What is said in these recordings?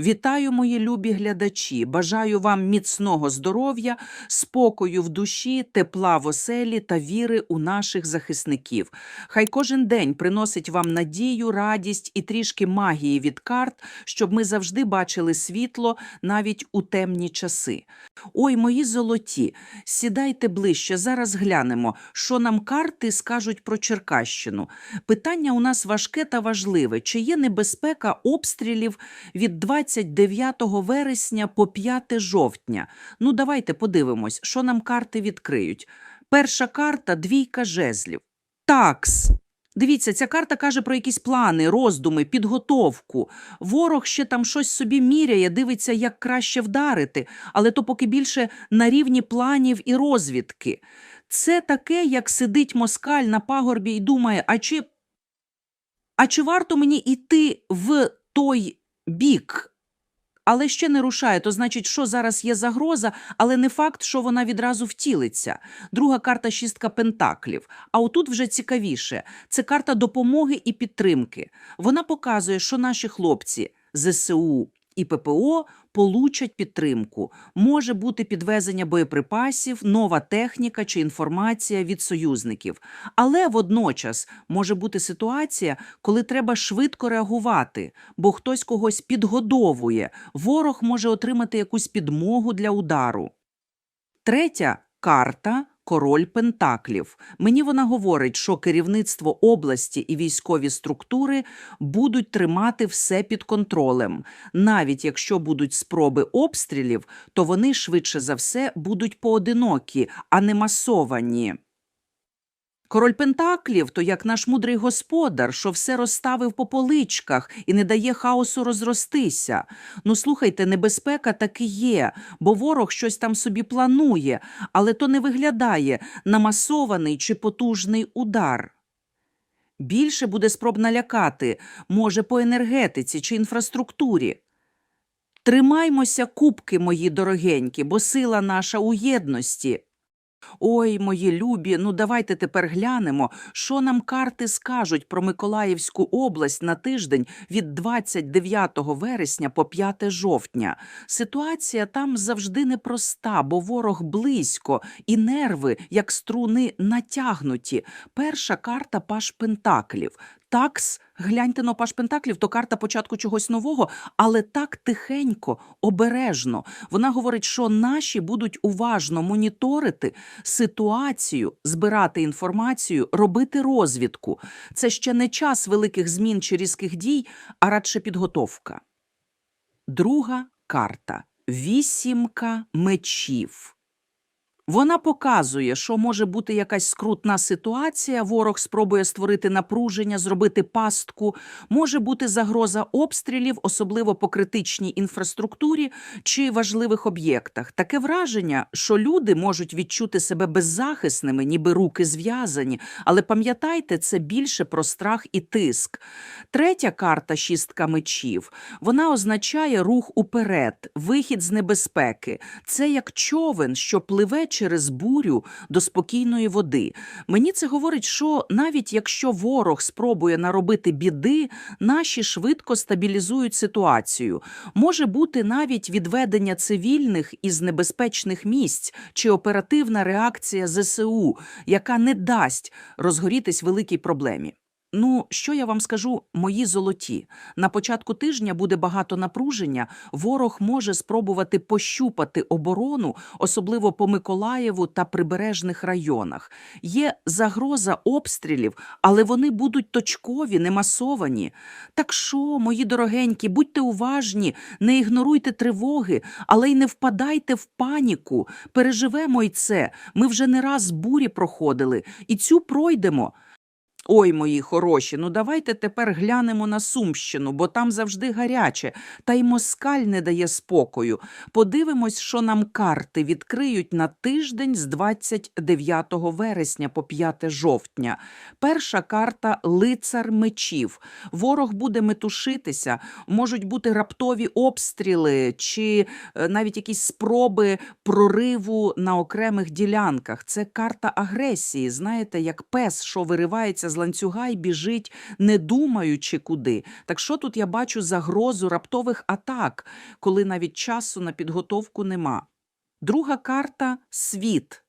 Вітаю, мої любі глядачі! Бажаю вам міцного здоров'я, спокою в душі, тепла в оселі та віри у наших захисників. Хай кожен день приносить вам надію, радість і трішки магії від карт, щоб ми завжди бачили світло навіть у темні часи. Ой, мої золоті, сідайте ближче, зараз глянемо, що нам карти скажуть про Черкащину. Питання у нас важке та важливе. Чи є небезпека обстрілів від 29 вересня по 5 жовтня? Ну, давайте подивимось, що нам карти відкриють. Перша карта двійка жезлів. Такс. Дивіться, ця карта каже про якісь плани, роздуми, підготовку. Ворог ще там щось собі міряє, дивиться, як краще вдарити, але то поки більше на рівні планів і розвідки. Це таке, як сидить москаль на пагорбі і думає, а чи, а чи варто мені йти в той бік? Але ще не рушає, то значить, що зараз є загроза, але не факт, що вона відразу втілиться. Друга карта шістка пентаклів. А отут вже цікавіше це карта допомоги і підтримки. Вона показує, що наші хлопці ЗСУ і ППО получать підтримку. Може бути підвезення боєприпасів, нова техніка чи інформація від союзників. Але водночас може бути ситуація, коли треба швидко реагувати, бо хтось когось підгодовує. Ворог може отримати якусь підмогу для удару. Третя карта король Пентаклів. Мені вона говорить, що керівництво області і військові структури будуть тримати все під контролем. Навіть якщо будуть спроби обстрілів, то вони швидше за все будуть поодинокі, а не масовані. Король Пентаклів то як наш мудрий господар, що все розставив по поличках і не дає хаосу розростися. Ну слухайте, небезпека таки є, бо ворог щось там собі планує, але то не виглядає на масований чи потужний удар. Більше буде спроб налякати, може, по енергетиці чи інфраструктурі. Тримаймося, кубки, мої дорогенькі, бо сила наша у єдності. Ой, мої любі, ну давайте тепер глянемо, що нам карти скажуть про Миколаївську область на тиждень від 29 вересня по 5 жовтня. Ситуація там завжди непроста, бо ворог близько, і нерви, як струни, натягнуті. Перша карта Паш Пентаклів. Такс, гляньте на паш Пентаклів, то карта початку чогось нового, але так тихенько, обережно. Вона говорить, що наші будуть уважно моніторити ситуацію, збирати інформацію, робити розвідку. Це ще не час великих змін чи різких дій, а радше підготовка. Друга карта вісімка мечів. Вона показує, що може бути якась скрутна ситуація, ворог спробує створити напруження, зробити пастку, може бути загроза обстрілів, особливо по критичній інфраструктурі чи важливих об'єктах. Таке враження, що люди можуть відчути себе беззахисними, ніби руки зв'язані. Але пам'ятайте, це більше про страх і тиск. Третя карта шістка мечів. Вона означає рух уперед, вихід з небезпеки. Це як човен, що пливе через бурю до спокійної води. Мені це говорить, що навіть якщо ворог спробує наробити біди, наші швидко стабілізують ситуацію. Може бути навіть відведення цивільних із небезпечних місць чи оперативна реакція ЗСУ, яка не дасть розгорітись великій проблемі. Ну, що я вам скажу, мої золоті. На початку тижня буде багато напруження. Ворог може спробувати пощупати оборону, особливо по Миколаєву та прибережних районах. Є загроза обстрілів, але вони будуть точкові, не масовані. Так що, мої дорогенькі, будьте уважні, не ігноруйте тривоги, але й не впадайте в паніку. Переживемо й це. Ми вже не раз бурі проходили, і цю пройдемо. Ой, мої хороші, ну давайте тепер глянемо на Сумщину, бо там завжди гаряче, та й москаль не дає спокою. Подивимось, що нам карти відкриють на тиждень з 29 вересня по 5 жовтня. Перша карта лицар мечів. Ворог буде метушитися, можуть бути раптові обстріли чи е, навіть якісь спроби прориву на окремих ділянках. Це карта агресії. Знаєте, як пес, що виривається з ланцюга і біжить, не думаючи куди. Так що тут я бачу загрозу раптових атак, коли навіть часу на підготовку нема. Друга карта світ.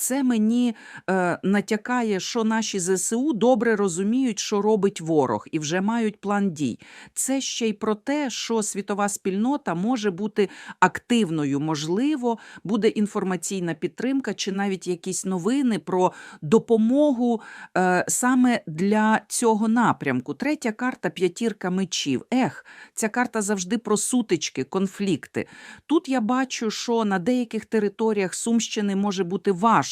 Це мені е, натякає, що наші ЗСУ добре розуміють, що робить ворог, і вже мають план дій. Це ще й про те, що світова спільнота може бути активною, можливо, буде інформаційна підтримка чи навіть якісь новини про допомогу е, саме для цього напрямку. Третя карта п'ятірка мечів. Ех, ця карта завжди про сутички, конфлікти. Тут я бачу, що на деяких територіях Сумщини може бути важко.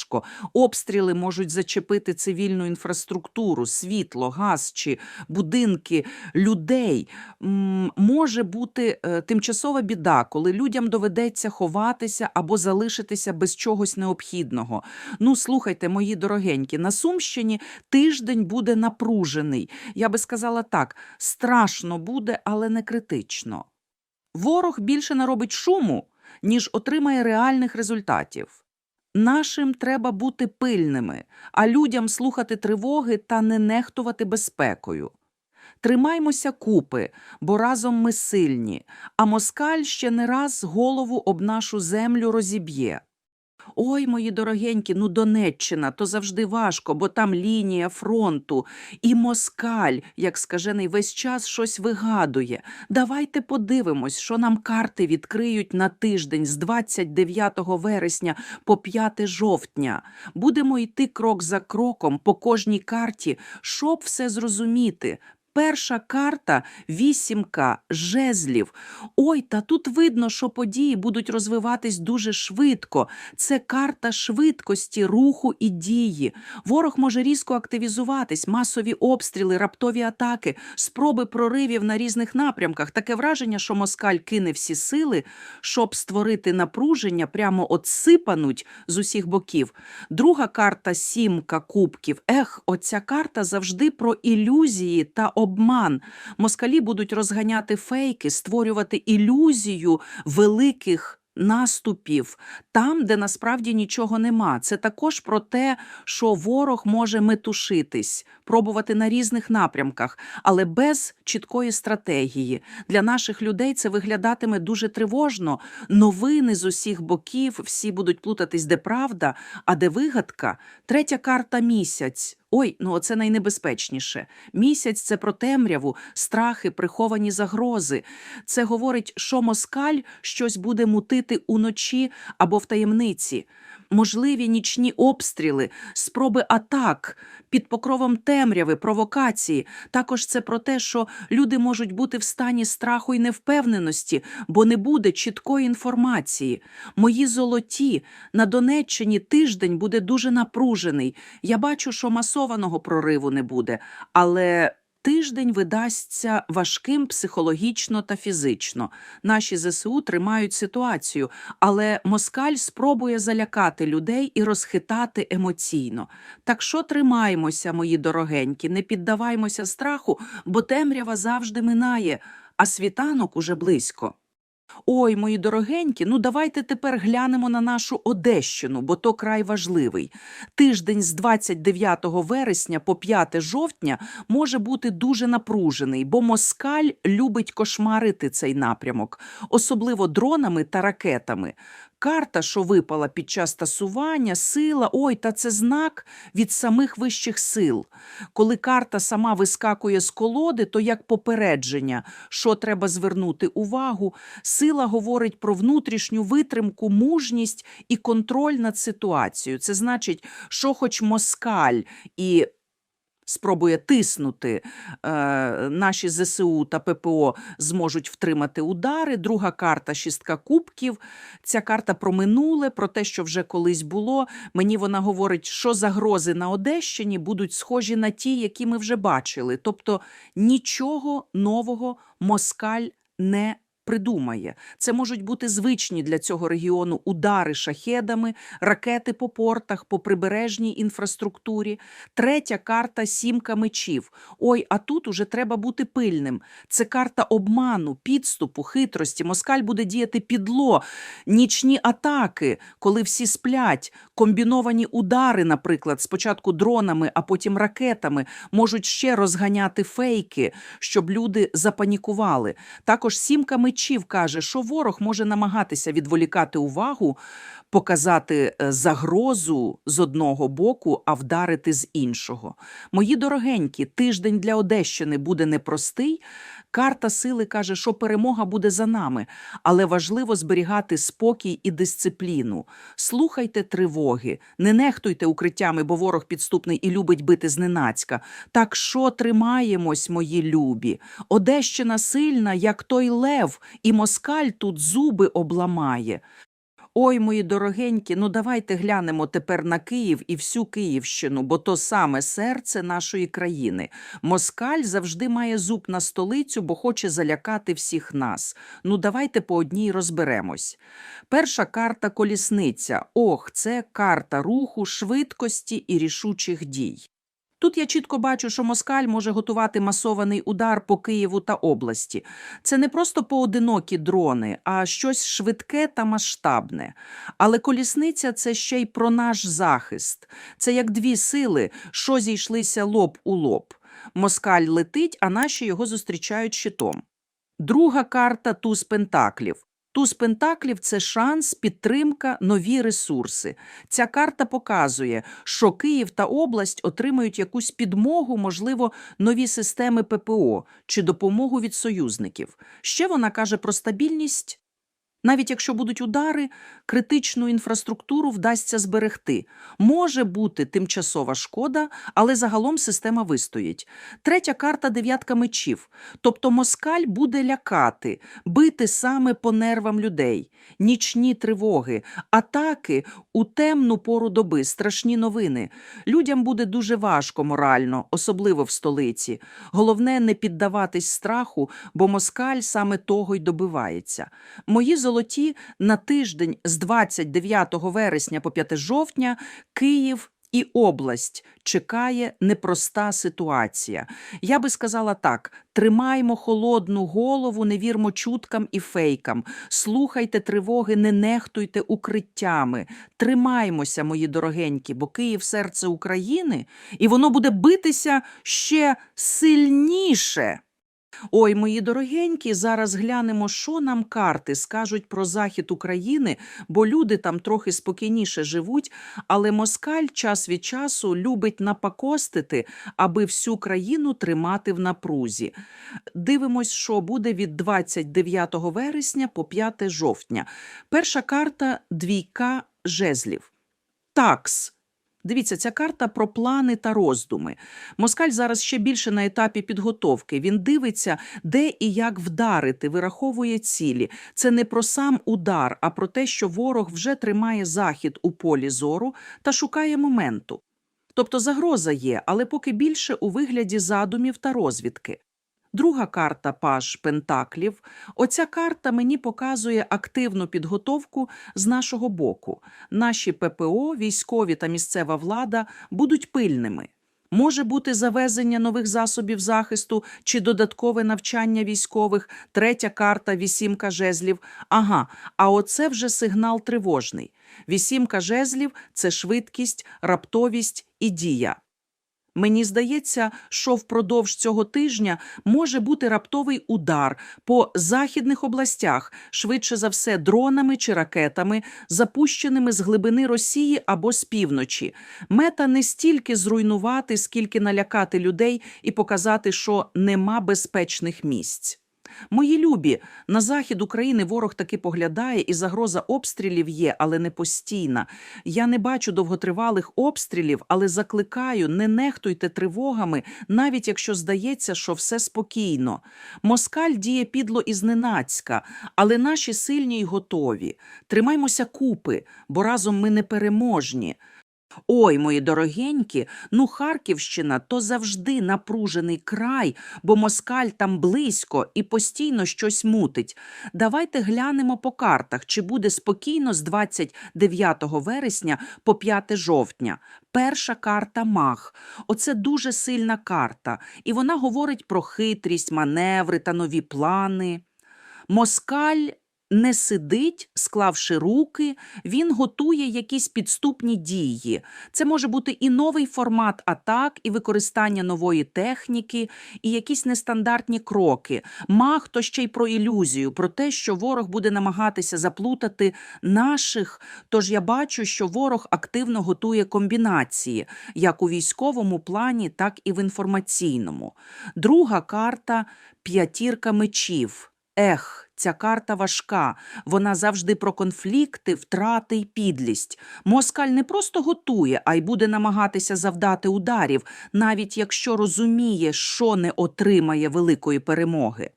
Обстріли можуть зачепити цивільну інфраструктуру, світло, газ чи будинки людей. Може бути е, тимчасова біда, коли людям доведеться ховатися або залишитися без чогось необхідного. Ну, слухайте, мої дорогенькі, на Сумщині тиждень буде напружений. Я би сказала так: страшно буде, але не критично. Ворог більше наробить шуму, ніж отримає реальних результатів. Нашим треба бути пильними, а людям слухати тривоги та не нехтувати безпекою. Тримаймося купи, бо разом ми сильні, а москаль ще не раз голову об нашу землю розіб'є. Ой, мої дорогенькі, ну Донеччина, то завжди важко, бо там лінія фронту. І москаль, як скажений, весь час щось вигадує. Давайте подивимось, що нам карти відкриють на тиждень з 29 вересня по 5 жовтня. Будемо йти крок за кроком по кожній карті, щоб все зрозуміти. Перша карта вісімка жезлів. Ой, та тут видно, що події будуть розвиватись дуже швидко. Це карта швидкості, руху і дії. Ворог може різко активізуватись, масові обстріли, раптові атаки, спроби проривів на різних напрямках. Таке враження, що москаль кине всі сили, щоб створити напруження, прямо отсипануть з усіх боків. Друга карта сімка кубків. Ех, оця карта завжди про ілюзії та обман. Москалі будуть розганяти фейки, створювати ілюзію великих. Наступів там, де насправді нічого нема. Це також про те, що ворог може метушитись, пробувати на різних напрямках, але без чіткої стратегії. Для наших людей це виглядатиме дуже тривожно. Новини з усіх боків, всі будуть плутатись, де правда, а де вигадка. Третя карта місяць. Ой, ну оце найнебезпечніше. Місяць це про темряву, страхи, приховані загрози. Це говорить, що москаль щось буде мутити уночі або в таємниці. Можливі нічні обстріли, спроби атак під покровом темряви, провокації. Також це про те, що люди можуть бути в стані страху і невпевненості, бо не буде чіткої інформації. Мої золоті на Донеччині тиждень буде дуже напружений. Я бачу, що масованого прориву не буде, але. Тиждень видасться важким психологічно та фізично. Наші ЗСУ тримають ситуацію, але москаль спробує залякати людей і розхитати емоційно. Так що тримаємося, мої дорогенькі, не піддаваймося страху, бо темрява завжди минає, а світанок уже близько. Ой, мої дорогенькі, ну давайте тепер глянемо на нашу Одещину, бо то край важливий. Тиждень з 29 вересня по 5 жовтня може бути дуже напружений, бо москаль любить кошмарити цей напрямок, особливо дронами та ракетами. Карта, що випала під час тасування, сила, ой, та це знак від самих вищих сил. Коли карта сама вискакує з колоди, то як попередження, що треба звернути увагу, сила говорить про внутрішню витримку, мужність і контроль над ситуацією. Це значить, що хоч москаль і спробує тиснути, е, наші ЗСУ та ППО зможуть втримати удари. Друга карта шістка кубків. Ця карта про минуле, про те, що вже колись було. Мені вона говорить, що загрози на Одещині будуть схожі на ті, які ми вже бачили. Тобто нічого нового москаль не придумає. Це можуть бути звичні для цього регіону удари шахедами, ракети по портах, по прибережній інфраструктурі. Третя карта сімка мечів. Ой, а тут уже треба бути пильним. Це карта обману, підступу, хитрості. Москаль буде діяти підло, нічні атаки, коли всі сплять, комбіновані удари, наприклад, спочатку дронами, а потім ракетами, можуть ще розганяти фейки, щоб люди запанікували. Також сімка мечів каже, що ворог може намагатися відволікати увагу, показати е, загрозу з одного боку, а вдарити з іншого. Мої дорогенькі, тиждень для Одещини буде непростий. Карта сили каже, що перемога буде за нами, але важливо зберігати спокій і дисципліну. Слухайте тривоги, не нехтуйте укриттями, бо ворог підступний і любить бити зненацька. Так що тримаємось, мої любі? Одещина сильна, як той лев, і москаль тут зуби обламає. Ой, мої дорогенькі, ну давайте глянемо тепер на Київ і всю Київщину, бо то саме серце нашої країни. Москаль завжди має зуб на столицю, бо хоче залякати всіх нас. Ну давайте по одній розберемось. Перша карта колісниця. Ох, це карта руху, швидкості і рішучих дій. Тут я чітко бачу, що Москаль може готувати масований удар по Києву та області. Це не просто поодинокі дрони, а щось швидке та масштабне. Але колісниця це ще й про наш захист. Це як дві сили, що зійшлися лоб у лоб. Москаль летить, а наші його зустрічають щитом. Друга карта туз пентаклів. Туз пентаклів це шанс, підтримка, нові ресурси. Ця карта показує, що Київ та область отримають якусь підмогу, можливо, нові системи ППО чи допомогу від союзників. Ще вона каже про стабільність. Навіть якщо будуть удари, критичну інфраструктуру вдасться зберегти. Може бути тимчасова шкода, але загалом система вистоїть. Третя карта дев'ятка мечів. Тобто москаль буде лякати, бити саме по нервам людей, нічні тривоги, атаки у темну пору доби, страшні новини. Людям буде дуже важко морально, особливо в столиці. Головне не піддаватись страху, бо москаль саме того й добивається. Мої золоті на тиждень з 29 вересня по 5 жовтня Київ і область чекає непроста ситуація. Я би сказала так: тримаймо холодну голову, не вірмо чуткам і фейкам, слухайте тривоги, не нехтуйте укриттями. Тримаймося, мої дорогенькі, бо Київ серце України, і воно буде битися ще сильніше. Ой, мої дорогенькі, зараз глянемо, що нам карти скажуть про захід України, бо люди там трохи спокійніше живуть, але москаль час від часу любить напакостити, аби всю країну тримати в напрузі. Дивимось, що буде від 29 вересня по 5 жовтня. Перша карта двійка жезлів. Такс. Дивіться, ця карта про плани та роздуми. Москаль зараз ще більше на етапі підготовки. Він дивиться, де і як вдарити, вираховує цілі. Це не про сам удар, а про те, що ворог вже тримає захід у полі зору та шукає моменту. Тобто загроза є, але поки більше у вигляді задумів та розвідки. Друга карта Паш Пентаклів. Оця карта мені показує активну підготовку з нашого боку. Наші ППО, військові та місцева влада будуть пильними. Може бути завезення нових засобів захисту чи додаткове навчання військових, третя карта вісімка жезлів. Ага, а оце вже сигнал тривожний. Вісімка жезлів це швидкість, раптовість і дія. Мені здається, що впродовж цього тижня може бути раптовий удар по західних областях, швидше за все, дронами чи ракетами, запущеними з глибини Росії або з півночі. Мета не стільки зруйнувати, скільки налякати людей і показати, що нема безпечних місць. Мої любі, на захід України ворог таки поглядає, і загроза обстрілів є, але не постійна. Я не бачу довготривалих обстрілів, але закликаю, не нехтуйте тривогами, навіть якщо здається, що все спокійно. Москаль діє підло і зненацька, але наші сильні й готові. Тримаймося купи, бо разом ми непереможні. Ой, мої дорогенькі, ну Харківщина то завжди напружений край, бо москаль там близько і постійно щось мутить. Давайте глянемо по картах, чи буде спокійно з 29 вересня по 5 жовтня. Перша карта мах. Оце дуже сильна карта, і вона говорить про хитрість, маневри та нові плани. Москаль не сидить, склавши руки, він готує якісь підступні дії. Це може бути і новий формат атак, і використання нової техніки, і якісь нестандартні кроки. Мах то ще й про ілюзію, про те, що ворог буде намагатися заплутати наших. Тож я бачу, що ворог активно готує комбінації, як у військовому плані, так і в інформаційному. Друга карта п'ятірка мечів. Ех, ця карта важка. Вона завжди про конфлікти, втрати й підлість. Москаль не просто готує, а й буде намагатися завдати ударів, навіть якщо розуміє, що не отримає великої перемоги.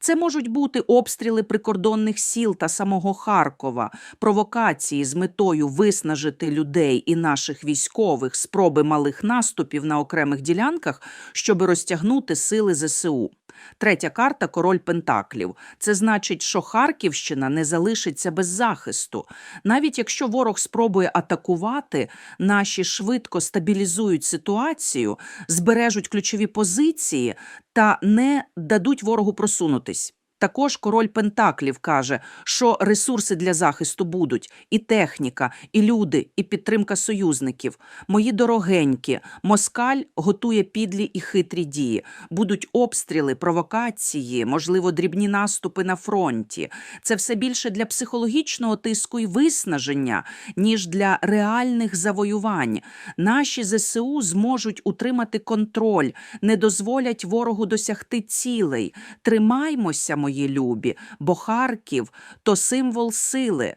Це можуть бути обстріли прикордонних сіл та самого Харкова, провокації з метою виснажити людей і наших військових, спроби малих наступів на окремих ділянках, щоб розтягнути сили ЗСУ. Третя карта король Пентаклів. Це значить, що Харківщина не залишиться без захисту. Навіть якщо ворог спробує атакувати, наші швидко стабілізують ситуацію, збережуть ключові позиції та не дадуть ворогу просунутись. Також король Пентаклів каже, що ресурси для захисту будуть і техніка, і люди, і підтримка союзників. Мої дорогенькі, москаль готує підлі і хитрі дії. Будуть обстріли, провокації, можливо, дрібні наступи на фронті. Це все більше для психологічного тиску і виснаження, ніж для реальних завоювань. Наші ЗСУ зможуть утримати контроль, не дозволять ворогу досягти цілей. Тримаймося, мої любі, бо Харків то символ сили.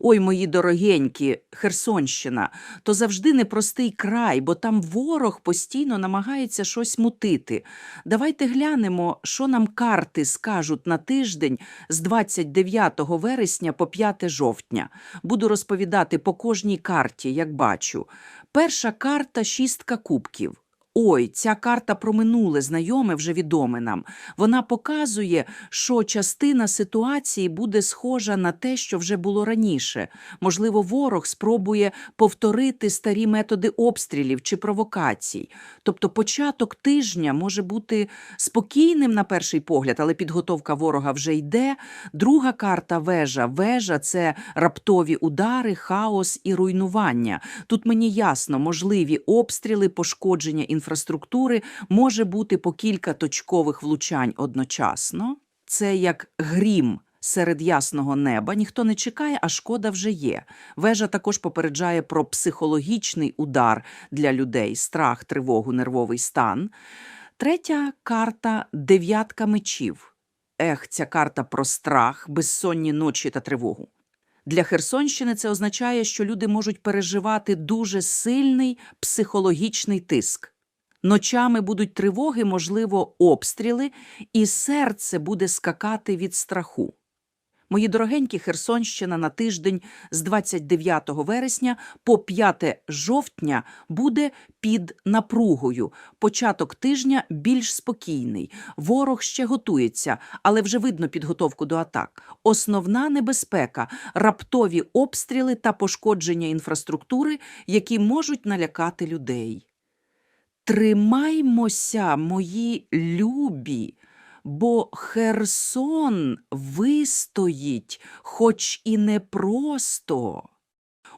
Ой, мої дорогенькі, Херсонщина, то завжди непростий край, бо там ворог постійно намагається щось мутити. Давайте глянемо, що нам карти скажуть на тиждень з 29 вересня по 5 жовтня. Буду розповідати по кожній карті, як бачу. Перша карта шістка кубків. Ой, ця карта про минуле знайоме вже відоме нам. Вона показує, що частина ситуації буде схожа на те, що вже було раніше. Можливо, ворог спробує повторити старі методи обстрілів чи провокацій. Тобто початок тижня може бути спокійним на перший погляд, але підготовка ворога вже йде. Друга карта вежа. Вежа це раптові удари, хаос і руйнування. Тут мені ясно, можливі обстріли, пошкодження інфраструктури, може бути по кілька точкових влучань одночасно. Це як грім. Серед ясного неба ніхто не чекає, а шкода вже є. Вежа також попереджає про психологічний удар для людей, страх, тривогу, нервовий стан. Третя карта дев'ятка мечів. Ех, ця карта про страх, безсонні ночі та тривогу. Для Херсонщини це означає, що люди можуть переживати дуже сильний психологічний тиск. Ночами будуть тривоги, можливо, обстріли, і серце буде скакати від страху. Мої дорогенькі Херсонщина на тиждень з 29 вересня по 5 жовтня буде під напругою. Початок тижня більш спокійний. Ворог ще готується, але вже видно підготовку до атак. Основна небезпека раптові обстріли та пошкодження інфраструктури, які можуть налякати людей. Тримаймося, мої любі, бо Херсон вистоїть, хоч і не просто.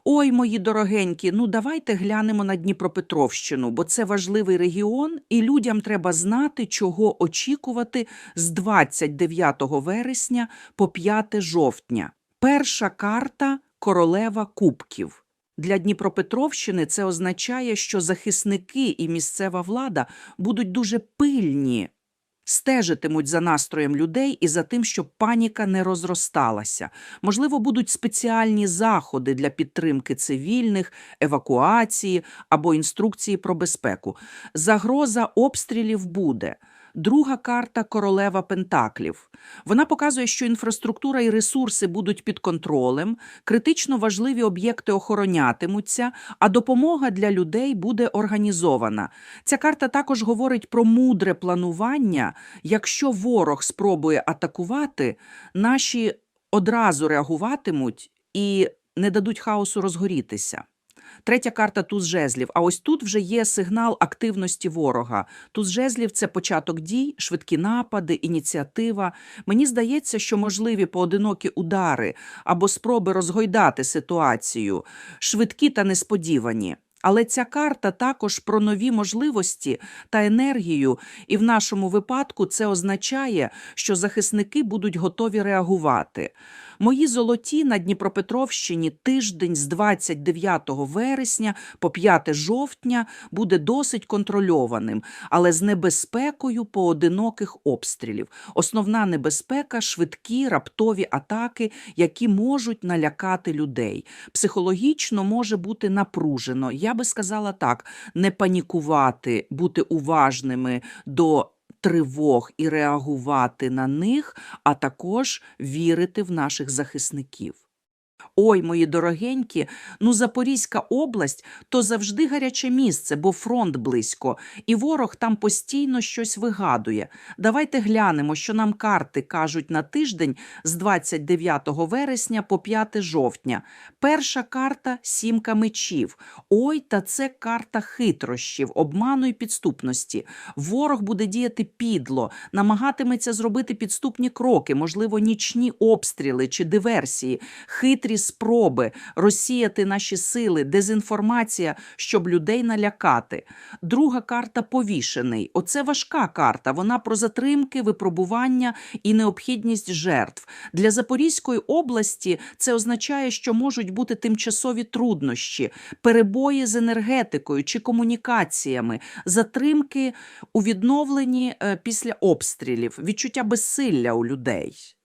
Ой, мої дорогенькі, ну давайте глянемо на Дніпропетровщину, бо це важливий регіон, і людям треба знати, чого очікувати з 29 вересня по 5 жовтня. Перша карта королева кубків. Для Дніпропетровщини це означає, що захисники і місцева влада будуть дуже пильні, стежитимуть за настроєм людей і за тим, щоб паніка не розросталася. Можливо, будуть спеціальні заходи для підтримки цивільних, евакуації або інструкції про безпеку. Загроза обстрілів буде. Друга карта королева Пентаклів. Вона показує, що інфраструктура і ресурси будуть під контролем, критично важливі об'єкти охоронятимуться, а допомога для людей буде організована. Ця карта також говорить про мудре планування. Якщо ворог спробує атакувати, наші одразу реагуватимуть і не дадуть хаосу розгорітися. Третя карта туз жезлів. А ось тут вже є сигнал активності ворога. Туз жезлів це початок дій, швидкі напади, ініціатива. Мені здається, що можливі поодинокі удари або спроби розгойдати ситуацію, швидкі та несподівані. Але ця карта також про нові можливості та енергію, і в нашому випадку це означає, що захисники будуть готові реагувати. Мої золоті на Дніпропетровщині тиждень з 29 вересня по 5 жовтня буде досить контрольованим, але з небезпекою поодиноких обстрілів. Основна небезпека швидкі раптові атаки, які можуть налякати людей. Психологічно може бути напружено. Я би сказала так: не панікувати, бути уважними до тривог і реагувати на них, а також вірити в наших захисників. Ой, мої дорогенькі, ну Запорізька область то завжди гаряче місце, бо фронт близько, і ворог там постійно щось вигадує. Давайте глянемо, що нам карти кажуть на тиждень з 29 вересня по 5 жовтня. Перша карта сімка мечів. Ой, та це карта хитрощів, обману і підступності. Ворог буде діяти підло, намагатиметься зробити підступні кроки, можливо, нічні обстріли чи диверсії, хитрі спроби розсіяти наші сили, дезінформація, щоб людей налякати. Друга карта повішений. Оце важка карта. Вона про затримки, випробування і необхідність жертв. Для Запорізької області це означає, що можуть бути тимчасові труднощі, перебої з енергетикою чи комунікаціями, затримки у відновленні е, після обстрілів, відчуття безсилля у людей.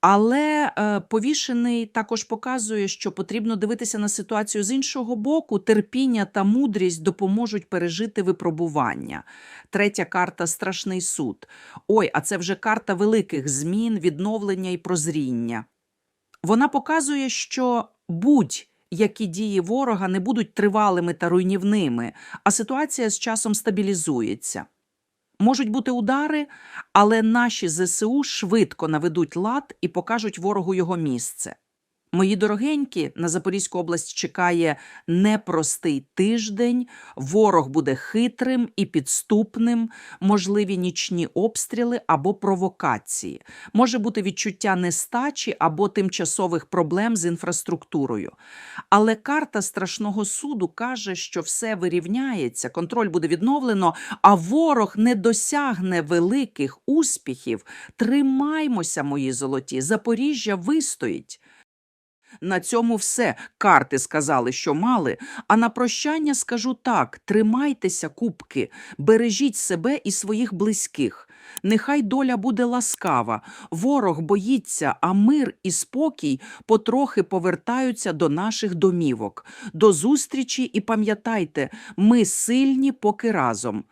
Але е, повішений також показує, що потрібно дивитися на ситуацію з іншого боку. Терпіння та мудрість допоможуть пережити випробування. Третя карта страшний суд. Ой, а це вже карта великих змін, відновлення і прозріння. Вона показує, що будь-які дії ворога не будуть тривалими та руйнівними, а ситуація з часом стабілізується. Можуть бути удари, але наші ЗСУ швидко наведуть лад і покажуть ворогу його місце. Мої дорогенькі, на Запорізьку область чекає непростий тиждень. Ворог буде хитрим і підступним, можливі нічні обстріли або провокації. Може бути відчуття нестачі або тимчасових проблем з інфраструктурою. Але карта страшного суду каже, що все вирівняється, контроль буде відновлено, а ворог не досягне великих успіхів. Тримаймося, мої золоті, Запоріжжя вистоїть. На цьому все. Карти сказали, що мали. А на прощання скажу так: тримайтеся, кубки, бережіть себе і своїх близьких. Нехай доля буде ласкава, ворог боїться, а мир і спокій потрохи повертаються до наших домівок. До зустрічі і пам'ятайте, ми сильні поки разом.